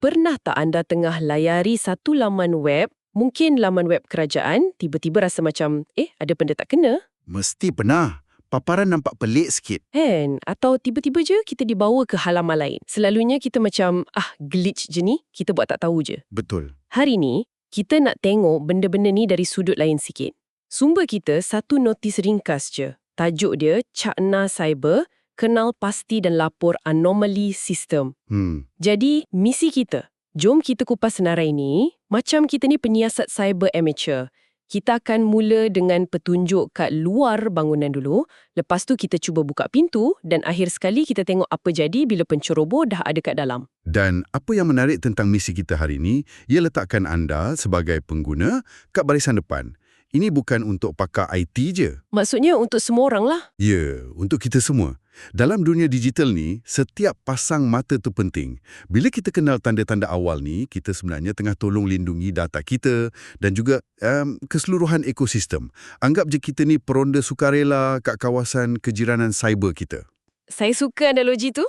Pernah tak anda tengah layari satu laman web, mungkin laman web kerajaan, tiba-tiba rasa macam, eh, ada benda tak kena? Mesti pernah. Paparan nampak pelik sikit. Kan? Atau tiba-tiba je kita dibawa ke halaman lain. Selalunya kita macam, ah, glitch je ni, kita buat tak tahu je. Betul. Hari ni, kita nak tengok benda-benda ni dari sudut lain sikit. Sumber kita satu notis ringkas je. Tajuk dia, Cakna Cyber, Kenal Pasti dan Lapor Anomali Sistem. Hmm. Jadi, misi kita, jom kita kupas senarai ni, macam kita ni penyiasat cyber amateur. Kita akan mula dengan petunjuk kat luar bangunan dulu, lepas tu kita cuba buka pintu dan akhir sekali kita tengok apa jadi bila penceroboh dah ada kat dalam. Dan apa yang menarik tentang misi kita hari ini, ia letakkan anda sebagai pengguna kat barisan depan. Ini bukan untuk pakar IT je. Maksudnya untuk semua orang lah. Ya, untuk kita semua. Dalam dunia digital ni, setiap pasang mata tu penting. Bila kita kenal tanda-tanda awal ni, kita sebenarnya tengah tolong lindungi data kita dan juga um, keseluruhan ekosistem. Anggap je kita ni peronda sukarela kat kawasan kejiranan cyber kita. Saya suka analogi tu.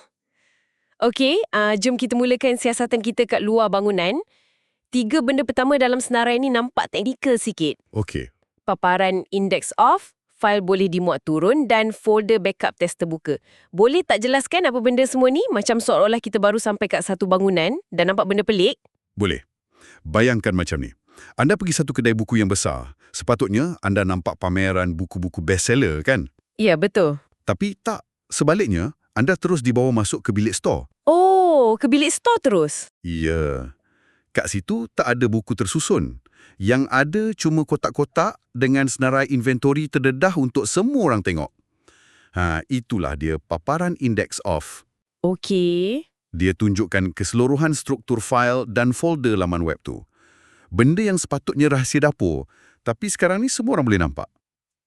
Okey, uh, jom kita mulakan siasatan kita kat luar bangunan. Tiga benda pertama dalam senarai ni nampak teknikal sikit. Okey. Paparan index off, fail boleh dimuat turun dan folder backup test terbuka. Boleh tak jelaskan apa benda semua ni? Macam seolah-olah kita baru sampai kat satu bangunan dan nampak benda pelik. Boleh. Bayangkan macam ni. Anda pergi satu kedai buku yang besar. Sepatutnya anda nampak pameran buku-buku bestseller kan? Ya, betul. Tapi tak. Sebaliknya, anda terus dibawa masuk ke bilik store. Oh, ke bilik store terus? Ya. Kat situ tak ada buku tersusun. Yang ada cuma kotak-kotak dengan senarai inventory terdedah untuk semua orang tengok. Ha, itulah dia paparan index off. Okey. Dia tunjukkan keseluruhan struktur fail dan folder laman web tu. Benda yang sepatutnya rahsia dapur, tapi sekarang ni semua orang boleh nampak.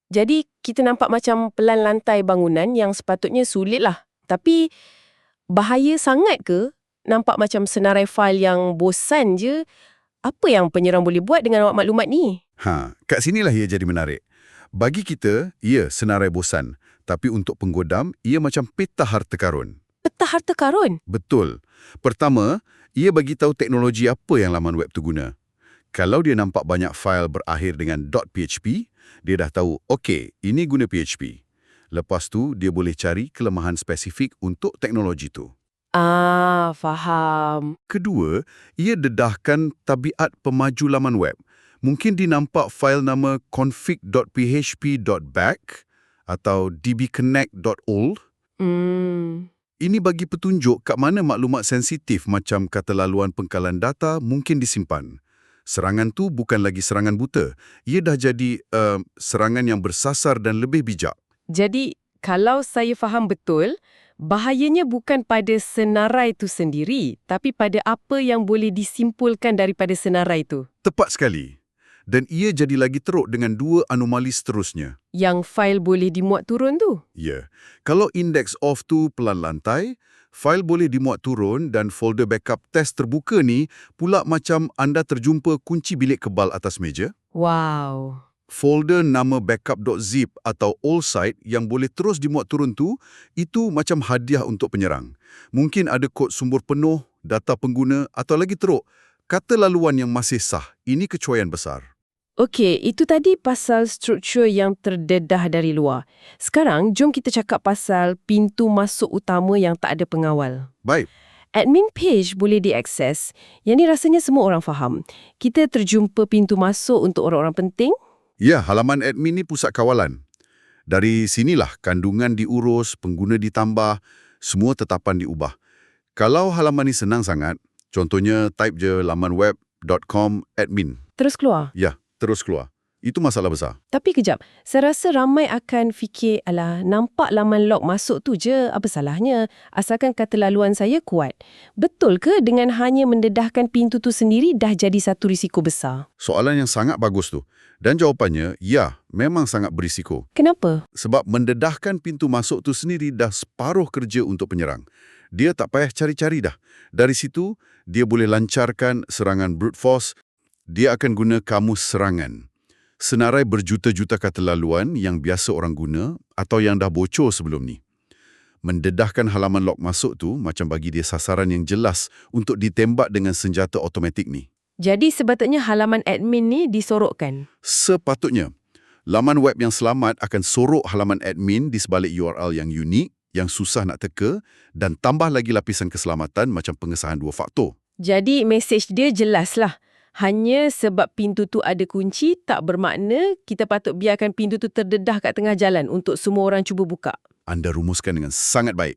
Jadi, kita nampak macam pelan lantai bangunan yang sepatutnya sulit lah. Tapi, bahaya sangat ke? Nampak macam senarai fail yang bosan je. Apa yang penyerang boleh buat dengan awak maklumat ni? Ha, kat sinilah ia jadi menarik. Bagi kita, ia senarai bosan. Tapi untuk penggodam, ia macam peta harta karun. Peta harta karun? Betul. Pertama, ia bagi tahu teknologi apa yang laman web tu guna. Kalau dia nampak banyak fail berakhir dengan .php, dia dah tahu, okey, ini guna PHP. Lepas tu, dia boleh cari kelemahan spesifik untuk teknologi tu. Ah, faham. Kedua, ia dedahkan tabiat pemaju laman web. Mungkin dinampak fail nama config.php.back atau dbconnect.old. Hmm. Ini bagi petunjuk kat mana maklumat sensitif macam kata laluan pengkalan data mungkin disimpan. Serangan tu bukan lagi serangan buta. Ia dah jadi uh, serangan yang bersasar dan lebih bijak. Jadi, kalau saya faham betul, bahayanya bukan pada senarai itu sendiri, tapi pada apa yang boleh disimpulkan daripada senarai itu. Tepat sekali. Dan ia jadi lagi teruk dengan dua anomali seterusnya. Yang fail boleh dimuat turun tu. Ya, kalau index off tu pelan lantai, fail boleh dimuat turun dan folder backup test terbuka ni pula macam anda terjumpa kunci bilik kebal atas meja. Wow. Folder nama backup.zip atau all site yang boleh terus dimuat turun tu, itu macam hadiah untuk penyerang. Mungkin ada kod sumber penuh, data pengguna atau lagi teruk, kata laluan yang masih sah. Ini kecuaian besar. Okey, itu tadi pasal struktur yang terdedah dari luar. Sekarang, jom kita cakap pasal pintu masuk utama yang tak ada pengawal. Baik. Admin page boleh diakses. Yang ni rasanya semua orang faham. Kita terjumpa pintu masuk untuk orang-orang penting. Ya, halaman admin ni pusat kawalan. Dari sinilah kandungan diurus, pengguna ditambah, semua tetapan diubah. Kalau halaman ni senang sangat, contohnya type je laman web.com admin. Terus keluar. Ya, terus keluar. Itu masalah besar. Tapi kejap, saya rasa ramai akan fikir, alah, nampak laman log masuk tu je, apa salahnya? Asalkan kata laluan saya kuat. Betul ke dengan hanya mendedahkan pintu tu sendiri dah jadi satu risiko besar? Soalan yang sangat bagus tu. Dan jawapannya, ya, memang sangat berisiko. Kenapa? Sebab mendedahkan pintu masuk tu sendiri dah separuh kerja untuk penyerang. Dia tak payah cari-cari dah. Dari situ, dia boleh lancarkan serangan brute force. Dia akan guna kamus serangan. Senarai berjuta-juta kata laluan yang biasa orang guna atau yang dah bocor sebelum ni. Mendedahkan halaman log masuk tu macam bagi dia sasaran yang jelas untuk ditembak dengan senjata automatik ni. Jadi sepatutnya halaman admin ni disorokkan. Sepatutnya, laman web yang selamat akan sorok halaman admin di sebalik URL yang unik, yang susah nak teka dan tambah lagi lapisan keselamatan macam pengesahan dua faktor. Jadi mesej dia jelas lah. Hanya sebab pintu tu ada kunci tak bermakna kita patut biarkan pintu tu terdedah kat tengah jalan untuk semua orang cuba buka. Anda rumuskan dengan sangat baik.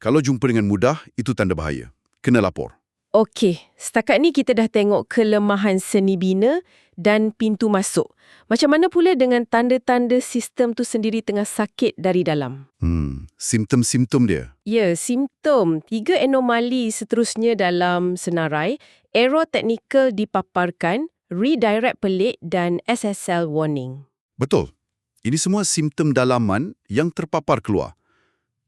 Kalau jumpa dengan mudah, itu tanda bahaya. Kena lapor. Okey, setakat ni kita dah tengok kelemahan seni bina dan pintu masuk. Macam mana pula dengan tanda-tanda sistem tu sendiri tengah sakit dari dalam? Hmm, simptom-simptom dia. Ya, simptom. Tiga anomali seterusnya dalam senarai, error teknikal dipaparkan, redirect pelik dan SSL warning. Betul. Ini semua simptom dalaman yang terpapar keluar.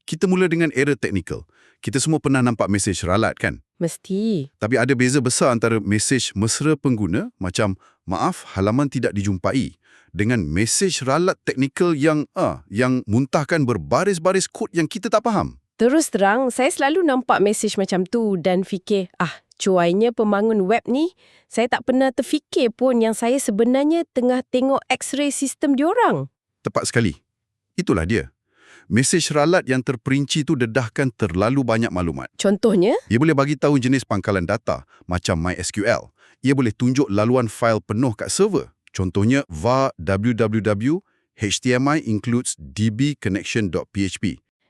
Kita mula dengan error teknikal. Kita semua pernah nampak mesej ralat kan? Mesti. Tapi ada beza besar antara mesej mesra pengguna macam maaf halaman tidak dijumpai dengan mesej ralat teknikal yang ah yang muntahkan berbaris-baris kod yang kita tak faham. Terus terang, saya selalu nampak mesej macam tu dan fikir, ah, cuainya pembangun web ni, saya tak pernah terfikir pun yang saya sebenarnya tengah tengok x-ray sistem diorang. Tepat sekali. Itulah dia. Mesej ralat yang terperinci tu dedahkan terlalu banyak maklumat. Contohnya, Ia boleh bagi tahu jenis pangkalan data macam MySQL. Ia boleh tunjuk laluan fail penuh kat server. Contohnya var www HTMI includes dbconnection.php.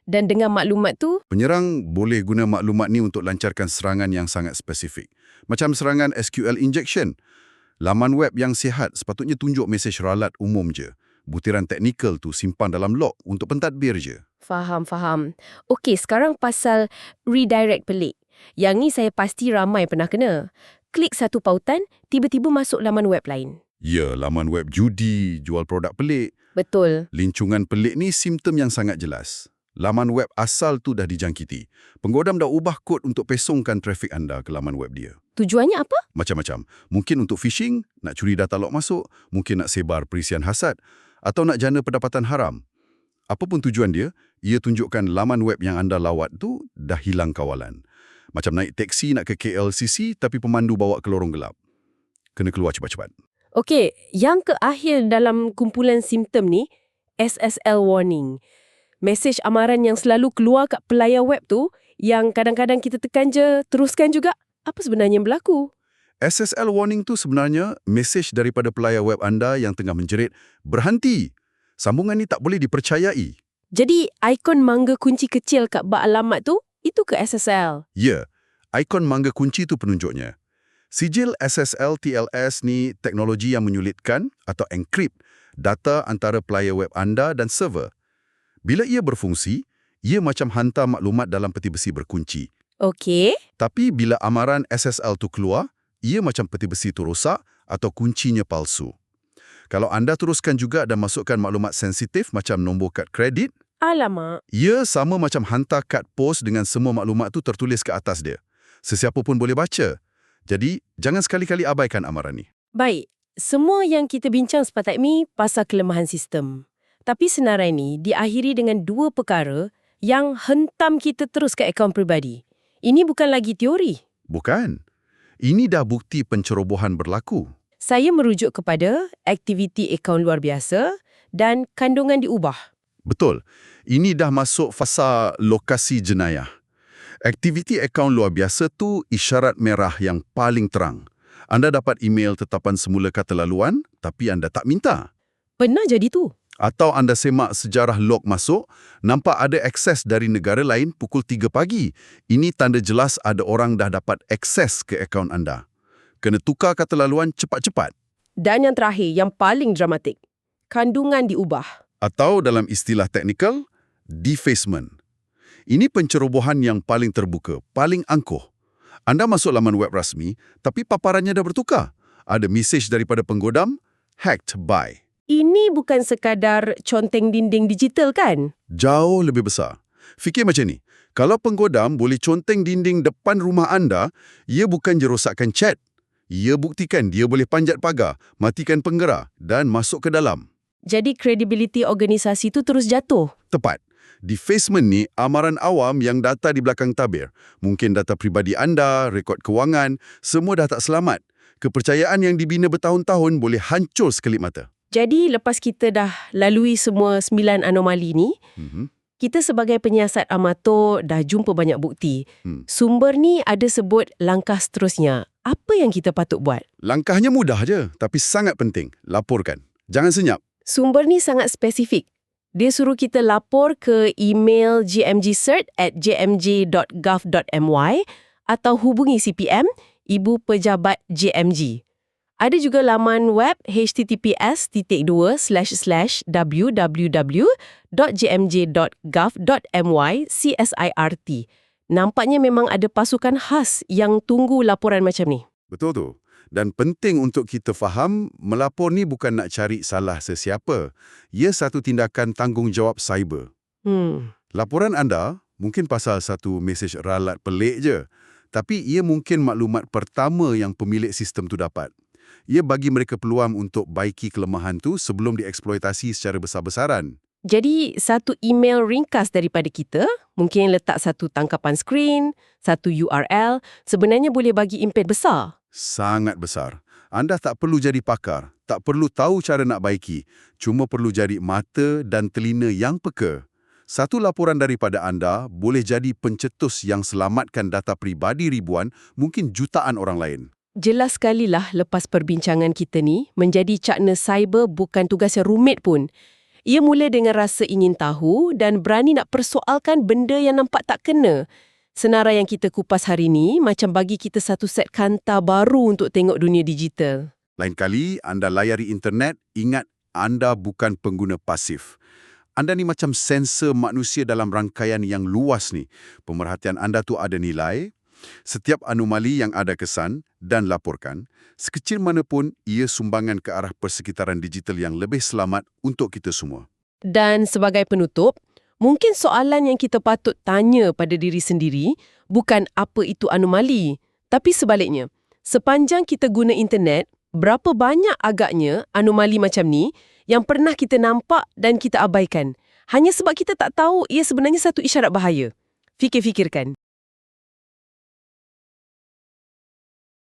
dan dengan maklumat tu, Penyerang boleh guna maklumat ni untuk lancarkan serangan yang sangat spesifik. Macam serangan SQL injection. Laman web yang sihat sepatutnya tunjuk mesej ralat umum je. Butiran teknikal tu simpan dalam log untuk pentadbir je. faham, faham. Okey, sekarang pasal redirect pelik. Yang ni saya pasti ramai pernah kena. Klik satu pautan, tiba-tiba masuk laman web lain. Ya, laman web judi, jual produk pelik. Betul. Lincungan pelik ni simptom yang sangat jelas. Laman web asal tu dah dijangkiti. Penggodam dah ubah kod untuk pesongkan trafik anda ke laman web dia. Tujuannya apa? Macam-macam. Mungkin untuk phishing, nak curi data log masuk, mungkin nak sebar perisian hasad, atau nak jana pendapatan haram. Apapun tujuan dia, ia tunjukkan laman web yang anda lawat tu dah hilang kawalan. Macam naik teksi nak ke KLCC tapi pemandu bawa ke lorong gelap. Kena keluar cepat-cepat. Okey, yang ke akhir dalam kumpulan simptom ni, SSL warning. Mesej amaran yang selalu keluar kat pelayar web tu, yang kadang-kadang kita tekan je, teruskan juga. Apa sebenarnya yang berlaku? SSL warning tu sebenarnya mesej daripada pelayar web anda yang tengah menjerit, berhenti. Sambungan ni tak boleh dipercayai. Jadi, ikon mangga kunci kecil kat bak alamat tu, itu ke SSL? Ya, ikon mangga kunci tu penunjuknya. Sijil SSL TLS ni teknologi yang menyulitkan atau encrypt data antara pelayar web anda dan server. Bila ia berfungsi, ia macam hantar maklumat dalam peti besi berkunci. Okey. Tapi bila amaran SSL tu keluar, ia macam peti besi tu rosak atau kuncinya palsu. Kalau anda teruskan juga dan masukkan maklumat sensitif macam nombor kad kredit, Alamak. ia sama macam hantar kad pos dengan semua maklumat tu tertulis ke atas dia. Sesiapa pun boleh baca. Jadi, jangan sekali-kali abaikan amaran ni. Baik, semua yang kita bincang sepatat ni pasal kelemahan sistem. Tapi senarai ni diakhiri dengan dua perkara yang hentam kita terus ke akaun peribadi. Ini bukan lagi teori. Bukan. Ini dah bukti pencerobohan berlaku. Saya merujuk kepada aktiviti akaun luar biasa dan kandungan diubah. Betul. Ini dah masuk fasa lokasi jenayah. Aktiviti akaun luar biasa tu isyarat merah yang paling terang. Anda dapat email tetapan semula kata laluan, tapi anda tak minta. Pernah jadi tu. Atau anda semak sejarah log masuk, nampak ada akses dari negara lain pukul 3 pagi. Ini tanda jelas ada orang dah dapat akses ke akaun anda. Kena tukar kata laluan cepat-cepat. Dan yang terakhir, yang paling dramatik. Kandungan diubah. Atau dalam istilah teknikal, defacement. Ini pencerobohan yang paling terbuka, paling angkuh. Anda masuk laman web rasmi, tapi paparannya dah bertukar. Ada mesej daripada penggodam, hacked by. Ini bukan sekadar conteng dinding digital kan? Jauh lebih besar. Fikir macam ni, kalau penggodam boleh conteng dinding depan rumah anda, ia bukan je rosakkan chat. Ia buktikan dia boleh panjat pagar, matikan penggerak dan masuk ke dalam. Jadi kredibiliti organisasi tu terus jatuh. Tepat. Defacement ni amaran awam yang data di belakang tabir. Mungkin data pribadi anda, rekod kewangan, semua dah tak selamat. Kepercayaan yang dibina bertahun-tahun boleh hancur sekelip mata. Jadi lepas kita dah lalui semua sembilan anomali ni, Mhm. kita sebagai penyiasat amatur dah jumpa banyak bukti. Hmm. Sumber ni ada sebut langkah seterusnya. Apa yang kita patut buat? Langkahnya mudah je, tapi sangat penting. Laporkan. Jangan senyap. Sumber ni sangat spesifik. Dia suruh kita lapor ke email gmgcert at gmg.gov.my atau hubungi CPM, Ibu Pejabat JMG. Ada juga laman web https://www.gmg.gov.my CSIRT. Nampaknya memang ada pasukan khas yang tunggu laporan macam ni. Betul tu. Dan penting untuk kita faham, melapor ni bukan nak cari salah sesiapa. Ia satu tindakan tanggungjawab cyber. Hmm. Laporan anda mungkin pasal satu mesej ralat pelik je. Tapi ia mungkin maklumat pertama yang pemilik sistem tu dapat. Ia bagi mereka peluang untuk baiki kelemahan tu sebelum dieksploitasi secara besar-besaran. Jadi, satu email ringkas daripada kita, mungkin letak satu tangkapan skrin, satu URL, sebenarnya boleh bagi impak besar. Sangat besar. Anda tak perlu jadi pakar, tak perlu tahu cara nak baiki, cuma perlu jadi mata dan telinga yang peka. Satu laporan daripada anda boleh jadi pencetus yang selamatkan data pribadi ribuan, mungkin jutaan orang lain. Jelas sekali lah lepas perbincangan kita ni, menjadi cakna cyber bukan tugas yang rumit pun. Ia mula dengan rasa ingin tahu dan berani nak persoalkan benda yang nampak tak kena. Senarai yang kita kupas hari ni macam bagi kita satu set kanta baru untuk tengok dunia digital. Lain kali anda layari internet, ingat anda bukan pengguna pasif. Anda ni macam sensor manusia dalam rangkaian yang luas ni. Pemerhatian anda tu ada nilai. Setiap anomali yang ada kesan dan laporkan, sekecil mana pun ia sumbangan ke arah persekitaran digital yang lebih selamat untuk kita semua. Dan sebagai penutup, mungkin soalan yang kita patut tanya pada diri sendiri bukan apa itu anomali, tapi sebaliknya. Sepanjang kita guna internet, berapa banyak agaknya anomali macam ni yang pernah kita nampak dan kita abaikan. Hanya sebab kita tak tahu ia sebenarnya satu isyarat bahaya. Fikir-fikirkan.